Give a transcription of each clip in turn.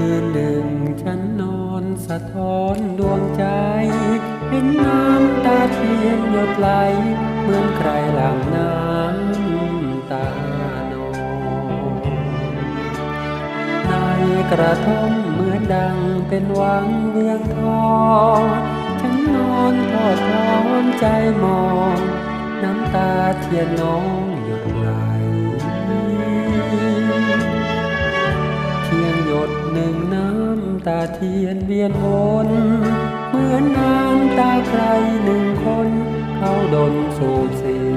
คืนหนึ่งฉันนอนสะท้อนดวงใจ เห็นน้ำตาเทียนหยดไหล เหมือนใครหลั่งน้ำตานองในกระท่อมเหมือนดังเป็นวังเวียงทองฉันนอนทอดทอนใจมอง น้ำตาเทียนน้องหยดไหล หนึ่งน้ำตาเทียนเวียนวนเหมือนน้ำตาใครหนึ่งคน เขาดนสู่สิน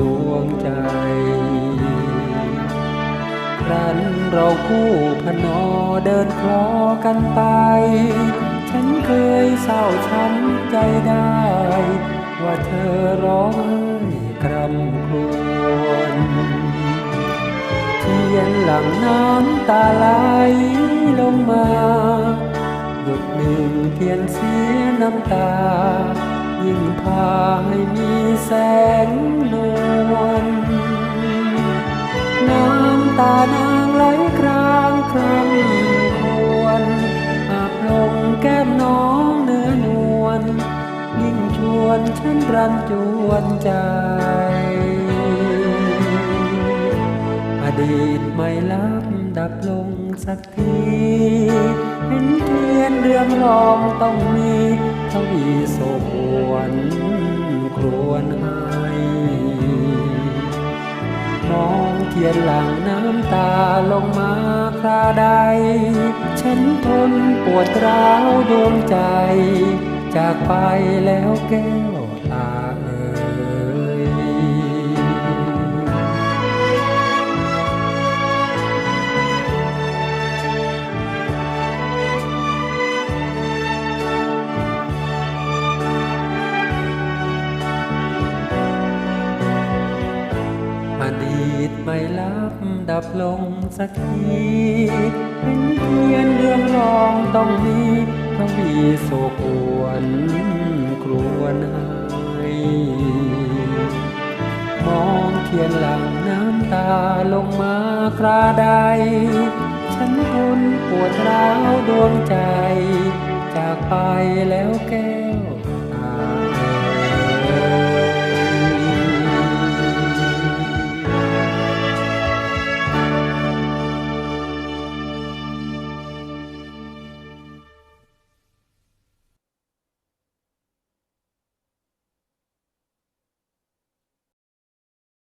ดวงใจครั้นเราคู่พนอเดินคลอกันไป ฉันเคยเศร้าช้ำใจได้ ว่าเธอร้องไห้ ยนหลังน้ำตาไหลลงมา หยดหนึ่งเทียนเสียน้ำตา ยิ่งพาให้มีแสงนวลน้ำตานางไหลครางครำควรอาบลงแก้มน้องเนื้อนวลยิ่งชวนฉันรันจวนใจ ดีตไม่ลับดับลงสักทีเห็นเทียนเรื่องรองต้องมีทวีโสหวนครวนให้มองเทียนหลังน้ำตาลงมาคราใด ฉันทนปวดร้าวดวงใจ จากไปแล้วแก้วตา ไม่ลับดับลงสักทีเห็นเทียนเรื่องรองต้องมีทวีโศกวนครวนให้มองเทียนหลังน้ำตาลงมาคราใดฉันทนปวดร้าวดวงใจ จากไปแล้วแก้